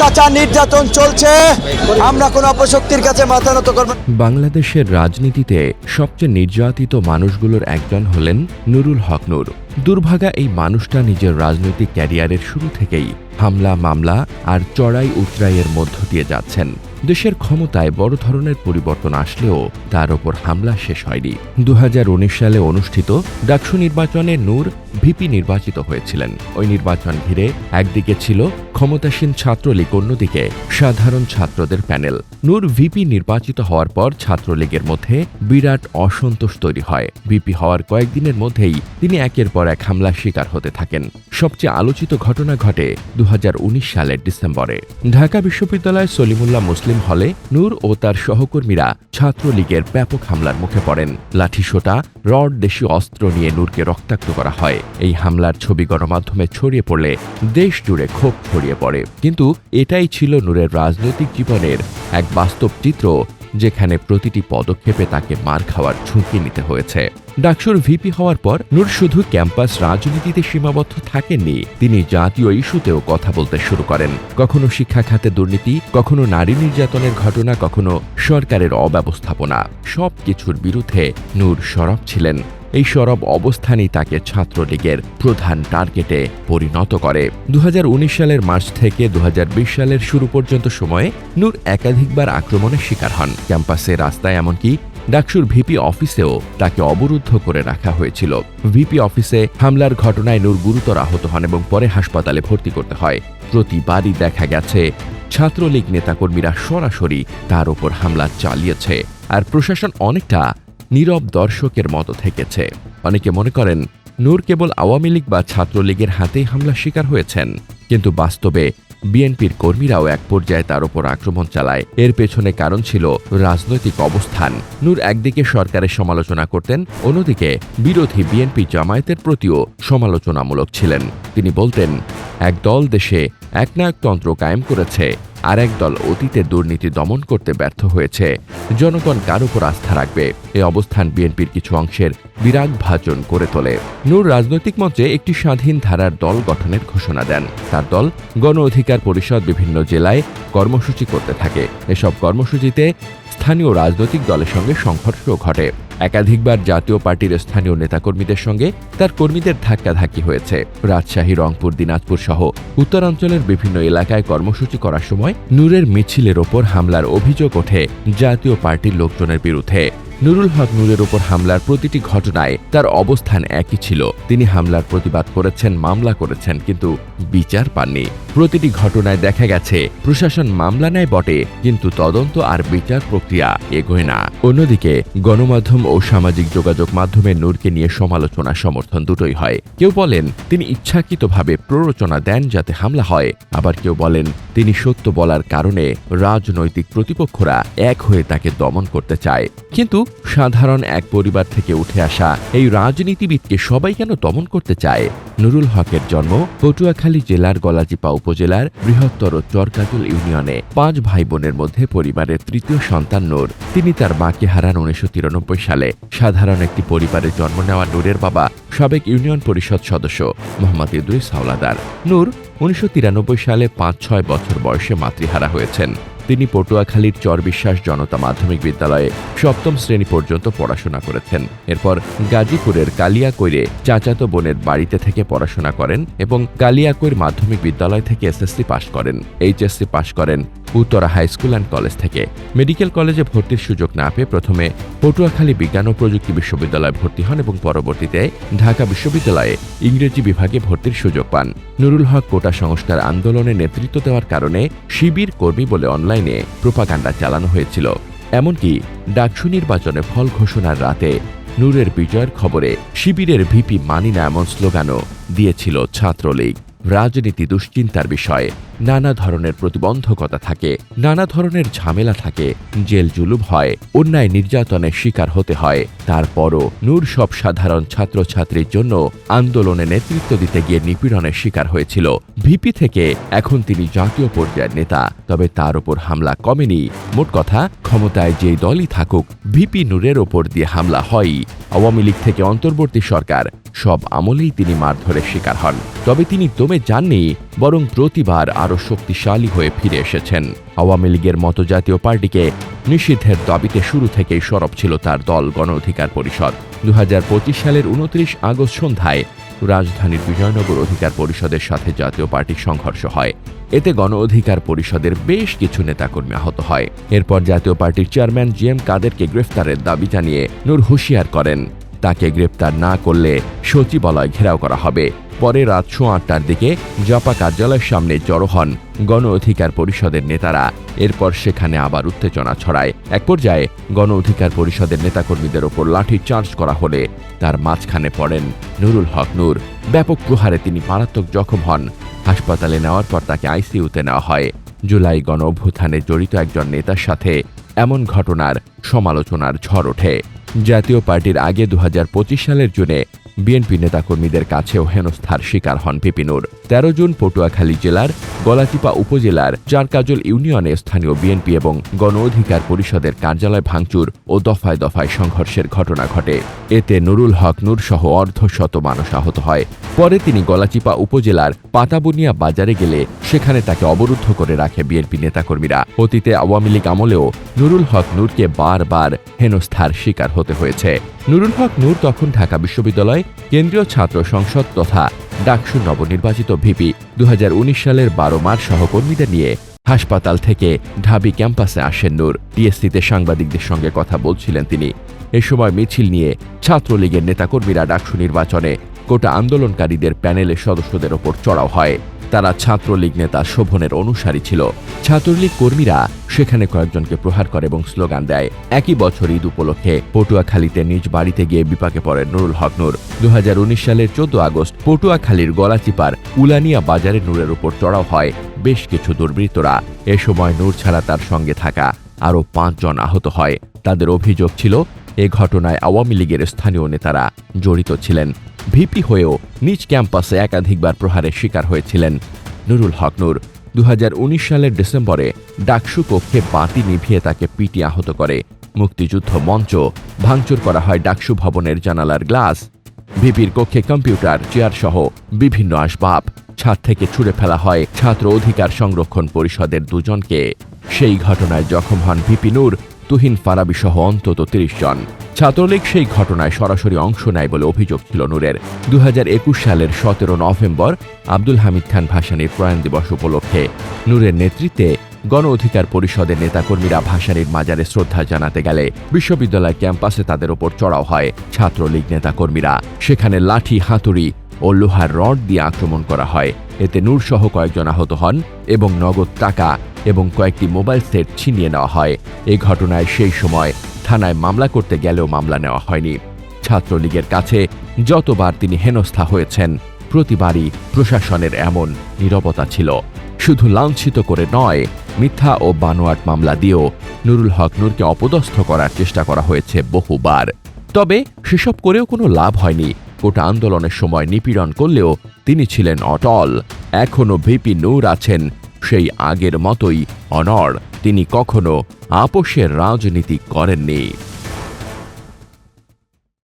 অত্যাচার, নির্যাতন চলছে। আমরা কোনো অপশক্তির কাছে মাথা নত করব বাংলাদেশের রাজনীতিতে সবচেয়ে নির্যাতিত মানুষগুলোর একজন হলেন নুরুল হক নুর। দুর্ভাগা এই মানুষটা নিজের রাজনৈতিক ক্যারিয়ারের শুরু থেকেই হামলা, মামলা আর চড়াই উতরাইয়ের মধ্য দিয়ে যাচ্ছেন। দেশের ক্ষমতায় বড় ধরনের পরিবর্তন আসলেও তার ওপর হামলা শেষ হয়নি। দু হাজার উনিশ সালে অনুষ্ঠিত ডাকসু নির্বাচনে নূর ভিপি নির্বাচিত হয়েছিলেন। ওই নির্বাচন ঘিরে একদিকে ছিল ক্ষমতাসীন ছাত্রলীগ, অন্যদিকে সাধারণ ছাত্রদের প্যানেল। নূর ভিপি নির্বাচিত হওয়ার পর ছাত্রলীগের মধ্যে বিরাট অসন্তোষ তৈরি হয়। ভিপি হওয়ার কয়েকদিনের মধ্যেই তিনি একের পর এক হামলার শিকার হতে থাকেন। সবচেয়ে আলোচিত ঘটনা ঘটে দু হাজার উনিশ সালের ডিসেম্বরে। ঢাকা বিশ্ববিদ্যালয় সলিমুল্লাহ মুসলিম হলে নূর ও তার সহকর্মীরা ছাত্রলীগের ব্যাপক হামলার মুখে পড়েন। লাঠিসোঁটা, রড, দেশীয় অস্ত্র নিয়ে নূরকে রক্তাক্ত করা হয়। এই হামলার ছবি গণমাধ্যমে ছড়িয়ে পড়লে দেশ জুড়ে ক্ষোভ ছড়িয়ে পড়ে। কিন্তু এটাই ছিল নূরের রাজনৈতিক জীবনের এক বাস্তব চিত্র। যেখানে প্রতিটি পদক্ষেপে তাকে মার খাওয়ার ঝুঁকি নিতে হয়েছে। ডাকসুর ভিপি হওয়ার পর নূর শুধু ক্যাম্পাস রাজনীতিতে সীমাবদ্ধ থাকেননি, তিনি জাতীয় ইস্যুতেও কথা বলতে শুরু করেন। কখনো শিক্ষা খাতে দুর্নীতি, কখনো নারী নির্যাতনের ঘটনা, কখনো সরকারের অব্যবস্থাপনা সব কিছুর বিরুদ্ধে নূর সরব ছিলেন। এই সরব অবস্থানই তাকে ছাত্রলীগের প্রধান টার্গেটে পরিণত করে। দু সালের মার্চ থেকে দু সালের শুরু পর্যন্ত সময়ে নূর একাধিকবার আক্রমণের শিকার হন। ক্যাম্পাসে রাস্তায় এমনকি ডাকসুর ভিপি অফিসেও তাকে অবরুদ্ধ করে রাখা হয়েছিল। ভিপি অফিসে হামলার ঘটনায় নূর গুরুতর আহত হন এবং পরে হাসপাতালে ভর্তি করতে হয়। প্রতিবারই দেখা গেছে, ছাত্রলীগ নেতাকর্মীরা সরাসরি তার ওপর হামলা চালিয়েছে। আর প্রশাসন অনেকটা নীরব দর্শকের মতো থেকেছে। অনেকে মনে করেন, নূর কেবল আওয়ামী লীগ বা ছাত্রলীগের হাতেই হামলার শিকার হয়েছেন। কিন্তু বাস্তবে বিএনপির কর্মীরাও এক পর্যায়ে তার উপর আক্রমণ চালায়। এর পেছনে কারণ ছিল রাজনৈতিক অবস্থান। নূর একদিকে সরকারের সমালোচনা করতেন, অন্যদিকে বিরোধী বিএনপি জামায়াতের প্রতিও সমালোচনামূলক ছিলেন। তিনি বলতেন এক দল দেশে একনায়কতন্ত্র কায়েম করেছে। আর এক দল অতীতের দুর্নীতি দমন করতে ব্যর্থ হয়েছে। জনগণ কার উপর আস্থা রাখবে? এই অবস্থান বিএনপির কিছু অংশের বিরাগ ভাজন করে তোলে। নূর রাজনৈতিক মঞ্চে একটি স্বাধীন ধারার দল গঠনের ঘোষণা দেন। তার দল গণ অধিকার পরিষদ বিভিন্ন জেলায় কর্মসূচি করতে থাকে। এসব কর্মসূচিতে স্থানীয় রাজনৈতিক দলের সঙ্গে সংঘর্ষ ঘটে। একাধিকবার জাতীয় পার্টির স্থানীয় নেতাকর্মীদের সঙ্গে তার কর্মীদের ধাক্কাধাক্কি হয়েছে। রাজশাহী, রংপুর, দিনাজপুর সহ উত্তরাঞ্চলের বিভিন্ন এলাকায় কর্মসূচি করার সময় নূরের মিছিলের ওপর হামলার অভিযোগ ওঠে জাতীয় পার্টির লোকজনের বিরুদ্ধে। নুরুল হক নূরের ওপর হামলার প্রতিটি ঘটনায় তার অবস্থান একই ছিল। তিনি হামলার প্রতিবাদ করেছেন, মামলা করেছেন, কিন্তু বিচার পাননি। প্রতিটি ঘটনায় দেখা গেছে, প্রশাসন মামলা নেয় বটে, কিন্তু তদন্ত আর বিচার প্রক্রিয়া এগোয় না। অন্যদিকে, গণমাধ্যম ও সামাজিক যোগাযোগ মাধ্যমে নূরকে নিয়ে সমালোচনা সমর্থন দুটোই হয়। কেউ বলেন, তিনি ইচ্ছাকৃতভাবে প্ররোচনা দেন যাতে হামলা হয়। আবার কেউ বলেন, তিনি সত্য বলার কারণে রাজনৈতিক প্রতিপক্ষরা এক হয়ে তাকে দমন করতে চায়। কিন্তু সাধারণ এক পরিবার থেকে উঠে আসা এই রাজনীতিবিদকে সবাই কেন দমন করতে চায়? নুরুল হকের জন্ম পটুয়াখালী জেলার গলাচিপা উপজেলার বৃহত্তর চরকাতুল ইউনিয়নে। পাঁচ ভাই বোনের মধ্যে পরিবারের তৃতীয় সন্তান নূর। তিনি তার মাকে হারান উনিশশো তিরানব্বই সালে। সাধারণ একটি পরিবারে জন্ম নেওয়া নূরের বাবা সাবেক ইউনিয়ন পরিষদ সদস্য মোহাম্মদ ইদ্রিস হাওলাদার। নূর উনিশশো তিরানব্বই সালে পাঁচ ছয় বছর বয়সে মাতৃহারা হয়েছেন। তিনি পটুয়াখালীর চরবিশ্বাস জনতা মাধ্যমিক বিদ্যালয়ে সপ্তম শ্রেণি পর্যন্ত পড়াশোনা করেছেন। এরপর গাজীপুরের কালিয়াকৈরে চাচাতো বোনের বাড়িতে থেকে পড়াশোনা করেন এবং কালিয়াকৈর মাধ্যমিক বিদ্যালয় থেকে এসএসসি পাশ করেন। এইচএসসি পাশ করেন Uttara high school and college থেকে। মেডিকেল কলেজে ভর্তির সুযোগ না পেয়ে প্রথমে পটুয়াখালী বিজ্ঞান ও প্রযুক্তি বিশ্ববিদ্যালয়ে ভর্তি হন এবং পরবর্তীতে ঢাকা বিশ্ববিদ্যালয়ে ইংরেজি বিভাগে ভর্তির সুযোগ পান। নুরুল হক কোটা সংস্কার আন্দোলনে নেতৃত্ব দেওয়ার কারণে শিবির কর্মী বলে অনলাইনে প্রোপাগান্ডা চালানো হয়েছিল। এমনকি ডাকসু নির্বাচনে ফল ঘোষণার রাতে নূরের বিজয়ের খবরে শিবিরের ভিপি মানি না এমন স্লোগানও দিয়েছিল ছাত্রলীগ। রাজনীতি দুশ্চিন্তার বিষয়। নানা ধরনের প্রতিবন্ধকতা থাকে, নানা ধরনের ঝামেলা থাকে, জেল জুলুম হয়, অন্যায় নির্যাতনের শিকার হতে হয়। তারপরও নূর সব সাধারণ ছাত্রছাত্রীর জন্য আন্দোলনে নেতৃত্ব দিতে গিয়ে নিপীড়নের শিকার হয়েছিল। ভিপি থেকে এখন তিনি জাতীয় পর্যায়ের নেতা, তবে তার ওপর হামলা কমেনি। মোট কথা, ক্ষমতায় যেই দলই থাকুক, ভিপি নূরের ওপর দিয়ে হামলা হয়ই। আওয়ামী লীগ থেকে অন্তর্বর্তী সরকার। সব আমলেই তিনি মারধরের শিকার হন। তবে তিনি দমে যাননি, বরং প্রতিবার আরও শক্তিশালী হয়ে ফিরে এসেছেন। আওয়ামী লীগের মতো জাতীয় পার্টিকে নিষিদ্ধের দাবিতে শুরু থেকেই সরব ছিল তার দল গণ অধিকার পরিষদ। দু হাজার পঁচিশ সালের উনত্রিশ আগস্ট সন্ধ্যায় রাজধানীর বিজয়নগর অধিকার পরিষদের সাথে জাতীয় পার্টির সংঘর্ষ হয়। এতে গণ অধিকার পরিষদের বেশ কিছু নেতাকর্মী আহত হয়। এরপর জাতীয় পার্টির চেয়ারম্যান জি এম কাদেরকে গ্রেফতারের দাবি জানিয়ে নূর হুঁশিয়ার করেন। তাকে গ্রেপ্তার না করলে সচিবালয় ঘেরাও করা হবে। পরে রাত সোয়া আটটার দিকে জাপা কার্যালয়ের সামনে জড়ো হন গণ অধিকার পরিষদের নেতারা। এরপর সেখানে আবার উত্তেজনা ছড়ায়। এক পর্যায়ে গণ অধিকার পরিষদের নেতাকর্মীদের ওপর লাঠি চার্জ করা হলে তার মাঝখানে পড়েন নুরুল হক নূর। ব্যাপক প্রহারে তিনি মারাত্মক জখম হন। হাসপাতালে নেওয়ার পর তাকে আইসিইউতে নেওয়া হয়। জুলাই গণ অভ্যুত্থানে জড়িত একজন নেতার সাথে এমন ঘটনার সমালোচনার ঝড় ওঠে। জাতীয় পার্টির আগে দু হাজার পঁচিশ সালের জুনে বিএনপি নেতাকর্মীদের কাছেও হেনস্থার শিকার হন পিপিনুর। তেরো জুন পটুয়াখালী জেলার গলাচিপা উপজেলার চারকাজল ইউনিয়নে স্থানীয় বিএনপি এবং গণ অধিকার পরিষদের কার্যালয় ভাঙচুর ও দফায় দফায় সংঘর্ষের ঘটনা ঘটে। এতে নুরুল হক নূর সহ অর্ধশত মানুষ আহত হয়। পরে তিনি গলাচিপা উপজেলার পাতাবুনিয়া বাজারে গেলে সেখানে তাকে অবরুদ্ধ করে রাখে বিএনপি নেতাকর্মীরা। অতীতে আওয়ামী লীগ আমলেও নুরুল হক নূরকে বারবার হেনস্থার শিকার হতে হয়েছে। নুরুল হক নূর তখন ঢাকা বিশ্ববিদ্যালয় কেন্দ্রীয় ছাত্র সংসদ তথা ডাকসু নবনির্বাচিত ভিপি দু হাজার উনিশ সালের বারো মার্চ সহকর্মীদের নিয়ে হাসপাতাল থেকে ঢাবি ক্যাম্পাসে আসেন নূর। টিএসসিতে সাংবাদিকদের সঙ্গে কথা বলছিলেন তিনি। এ সময় মিছিল নিয়ে ছাত্রলীগের নেতাকর্মীরা ডাকসু নির্বাচনে কোটা আন্দোলনকারীদের প্যানেলের সদস্যদের ওপর চড়াও হয়। তারা ছাত্রলীগ নেতা শোভনের অনুসারী ছিল। ছাত্রলীগ কর্মীরা সেখানে কয়েকজনকে প্রহার করে এবং স্লোগান দেয়, একই বছর ঈদ উপলক্ষে পটুয়াখালীতে নিজ বাড়িতে গিয়ে বিপাকে পড়ে নুরুল হক নূর। দু হাজার উনিশ সালের চোদ্দ আগস্ট পটুয়াখালীর গলাচিপার উলানিয়া বাজারে নূরের উপর চড়াও হয়। বেশ কিছু দুর্বৃত্তরা এ সময় নূর ছাড়া তার সঙ্গে থাকা আরও পাঁচজন আহত হয়। তাদের অভিযোগ ছিল, এ ঘটনায় আওয়ামী লীগের স্থানীয় নেতারা জড়িত ছিলেন। ভিপি হয়েও নিজ ক্যাম্পাসে একাধিকবার প্রহারের শিকার হয়েছিলেন। নুরুল হক নূর দু সালের ডিসেম্বরে ডাকসু কক্ষে বাতি নিভিয়ে তাকে পিটি আহত করে। মুক্তিযুদ্ধ মঞ্চ ভাঙচুর করা হয় ডাকসু ভবনের জানালার গ্লাস। ভিপির কক্ষে কম্পিউটার চেয়ার সহ বিভিন্ন আসবাব। ছাদ থেকে ছুড়ে ফেলা হয় ছাত্র অধিকার সংরক্ষণ পরিষদের দুজনকে। সেই ঘটনায় জখম হন ভিপি নূর তুহিন ফারাবি সহ অন্তত তিরিশ জন। ছাত্রলীগ সেই ঘটনায় সরাসরি অংশ নেয় বলে অভিযোগ ছিল নূরের। দুহাজার একুশ সালের সতেরো নভেম্বর আব্দুল হামিদ খান ভাসানীর প্রয়াণ দিবস উপলক্ষে নূরের নেতৃত্বে গণ অধিকার পরিষদের নেতাকর্মীরা ভাসানীর মাজারে শ্রদ্ধা জানাতে গেলে বিশ্ববিদ্যালয় ক্যাম্পাসে তাদের ওপর চড়াও হয় ছাত্রলীগ নেতাকর্মীরা। সেখানে লাঠি, হাতুড়ি ও লোহার রড দিয়ে আক্রমণ করা হয়। এতে নূর সহ কয়েকজন আহত হন এবং নগদ টাকা এবং কয়েকটি মোবাইল সেট ছিনিয়ে নেওয়া হয়। এই ঘটনায় সেই সময় থানায় মামলা করতে গেলেও মামলা নেওয়া হয়নি। ছাত্রলীগের কাছে যতবার তিনি হেনস্থা হয়েছেন, প্রতিবারই প্রশাসনের এমন নীরবতা ছিল। শুধু লাঞ্ছিত করে নয়, মিথ্যা ও বানোয়াট মামলা দিয়েও নুরুল হক নূরকে অপদস্থ করার চেষ্টা করা হয়েছে বহুবার। তবে সেসব করেও কোনো লাভ হয়নি। গোটা আন্দোলনের সময় নিপীড়ন করলেও তিনি ছিলেন অটল। এখনও ভিপি নূর আছেন সেই আগের মতোই অনড় তিনি কখনো আপোষের রাজনীতি করেননি।